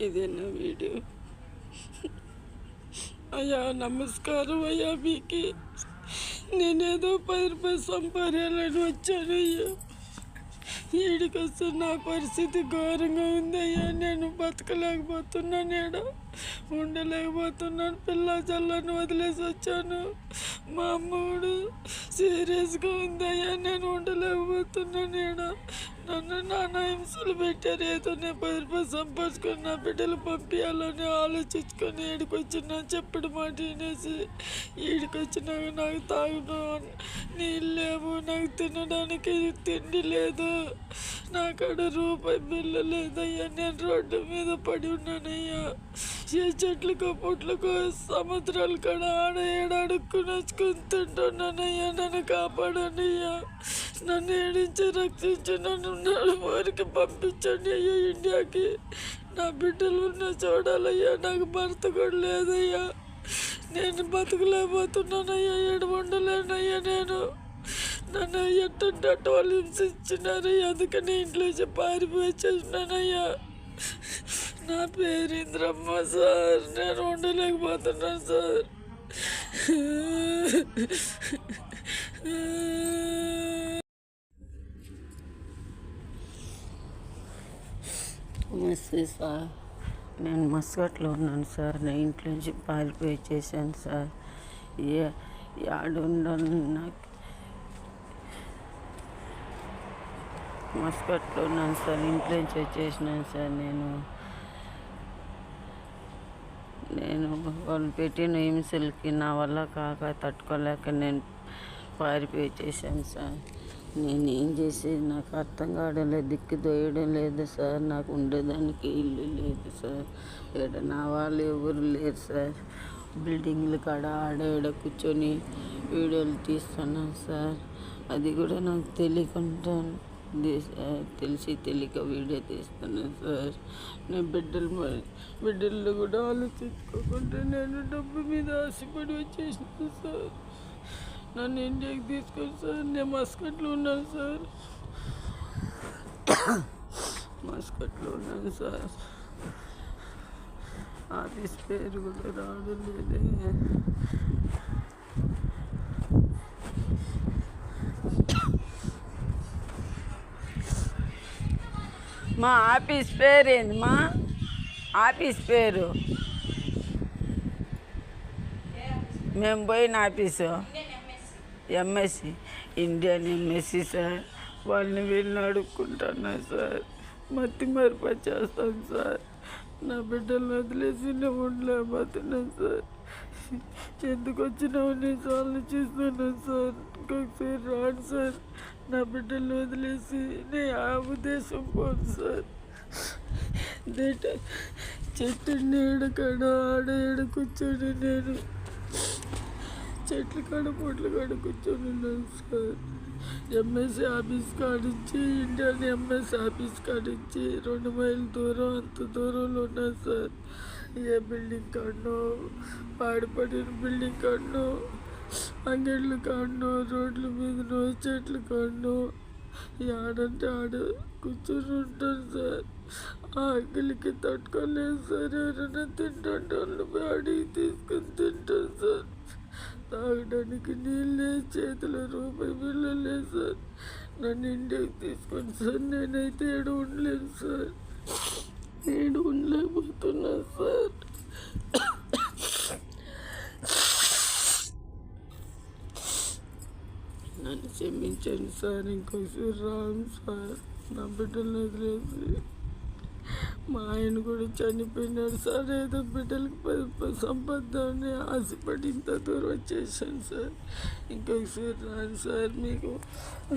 ఇదే నా వీడియో? అయ్యా నమస్కారం అయ్యా మీకు. నేనేదో పది రూపాయలు సంపాదాలని వచ్చాను అయ్యా. ఈడికి వస్తే నా పరిస్థితి ఘోరంగా ఉందయ్యా నేను బతకలేకపోతున్నాను ఈడ ఉండలేకపోతున్నాను. పిల్ల చల్లని వదిలేసి వచ్చాను. మా అమ్మడు సీరియస్గా ఉందయ్యా నేను ఉండలేకపోతున్నాను ఈడ నన్ను నాన్న హింసలు పెట్టారు. ఏదో నేను పది రూపాయలు సంపాదించుకొని నా బిడ్డలు పంపించాలని ఆలోచించుకొని ఈడికి వచ్చిన చెప్పడు మాట వినేసి ఈడికి నాకు తాగును నీళ్ళు లేవు. నాకు తినడానికి తిండి లేదు. నా కాడ రూపాయి బిల్లు లేదయ్యా. నేను రోడ్డు మీద పడి ఉన్నానయ్యా. ఏ చెట్లకు పుట్లకు సముద్రాలు కాడ ఆడ ఏడ అడుక్కుని తింటున్నానయ్యా. నన్ను కాపాడనయ్యా నన్ను ఏడించి రక్షించి నన్ను ఊరికి పంపించండి అయ్యా ఇండియాకి. నా బిడ్డలు ఉన్న చూడాలయ్యా నాకు భర్త కూడా లేదయ్యా. నేను బతకలేకపోతున్నానయ్యా ఏడు ఉండలేనయ్యా నేను. నన్ను ఎట్టంటే వాళ్ళు హింసించినారయ్యా అందుకని ఇంట్లో పారిపోయేసేసినానయ్యా నా పేరు ఇంద్రమ్మ సార్ నేను ఉండలేకపోతున్నాను సార్. నమస్తే సార్ నేను మస్కట్లో ఉన్నాను సార్. నా ఇంట్లో నుంచి పారిపోయి చేశాను సార్. ఏ ఆడుండను నాకు. మస్కట్లో ఉన్నాను సార్. ఇంట్లో నుంచి వచ్చేసినాను సార్ నేను. నేను వాళ్ళు పెట్టిన హింసలకి నా వల్ల కాక తట్టుకోలేక నేను పారిపోయి చేశాను సార్. నేను ఏం చేసేది? నాకు అర్థం కావడం లేదు దిక్కు దోయడం లేదు సార్ నాకు ఉండేదానికి ఇల్లు లేదు సార్. ఇక్కడ నా వాళ్ళు ఎవరు లేరు సార్. బిల్డింగ్లు కాడ ఆడ ఈడ కూర్చొని వీడియోలు తీస్తున్నాను సార్. అది కూడా నాకు తెలియకుండా సార్. తెలిసి తెలియక వీడియో తీస్తున్నాను సార్. నేను బిడ్డలు మరి బిడ్డలు కూడా ఆలోచించుకోకుండా నేను డబ్బు మీద ఆశపడి వచ్చేసిన సార్. నన్ను ఇండియాకి తీసుకొని సార్ నేను మస్కట్లో ఉన్నాను సార్ మస్కట్లో ఉన్నాను సార్ ఆఫీస్ పేరు కూడా రావడం లేదే మా ఆఫీస్ పేరు ఏంది మా ఆఫీస్ పేరు మేము పోయిన office MSC Indian MSC sir వాళ్ళని వీళ్ళని అడుక్కుంటున్నా సార్ మత్తి మరప చేస్తాను సార్ నా బిడ్డలను వదిలేసి నేను ఉండలేకపోతున్నాను సార్ ఎందుకు వచ్చినావు నేను సార్లు సార్ ఇంకొకసారి రాను సార్ నా బిడ్డలను వదిలేసి నేను ఆ ఉద్దేశం పోను సార్ చెట్టు నీడ కడ ఆడ ఏడ కూర్చొని నేను చెట్లు కాడ పొట్లు కాడ కూర్చొని ఉన్నాను సార్. ఎంఎస్సి ఆఫీస్ కాడించి ఇండియన్ ఎంఎస్ ఆఫీస్ కాడించి రెండు మైల్ దూరం అంత దూరంలో ఉన్నాను సార్. ఏ బిల్డింగ్ కాడనో పాడిపడిన బిల్డింగ్ కాడనో అంగళ్ళు కాడనో రోడ్ల మీదనో చెట్లు కాడనో ఆడంటే ఆడ కూర్చొని ఉంటాను సార్. ఆకలికి తట్టుకోలేదు సార్. ఎవరైనా తింటుంటే వాళ్ళు అడిగి తీసుకొని తింటాను సార్. తాగడానికి నీళ్ళు లేదు చేతిలో రూపాయి బిల్లు లేదు సార్. నన్ను ఇంటికి తీసుకొని సార్ నేనైతే ఏడు ఉండలేను సార్. ఏడు ఉండలేకపోతున్నా సార్. నన్ను క్షమించండి సార్ ఇంకోసారి రాను సార్. నా బిడ్డలు వదిలేసి మా ఆయన కూడా చనిపోయినాడు సార్. ఏదో బిడ్డలకు సంపద్దని ఆశపడి ఇంత దూరం వచ్చేసాను సార్. ఇంకొకసారి రాను సార్ మీకు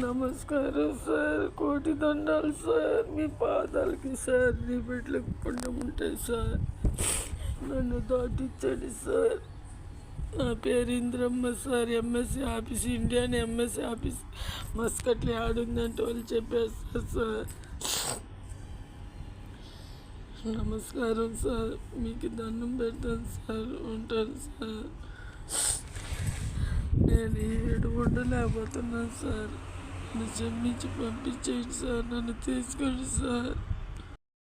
నమస్కారం సార్ కోటి దండాలు సార్ మీ పాదాలకి సార్ నీ బిడ్డలకు పుణ్యం ఉంటాయి సార్. నన్ను దాటించండి సార్. నా పేరు Indramma sir MSC office Indian MSC office మస్కట్లో ఆడుందంటే వాళ్ళు చెప్పేస్తారు సార్. నమస్కారం సార్. మీకు దండం పెడతాను సార్. ఉంటాను సార్. నేను ఏడు ఉండలేకపోతున్నాను సార్. నన్ను క్షమించి పంపించేయండి సార్. నన్ను తీసుకోండి సార్.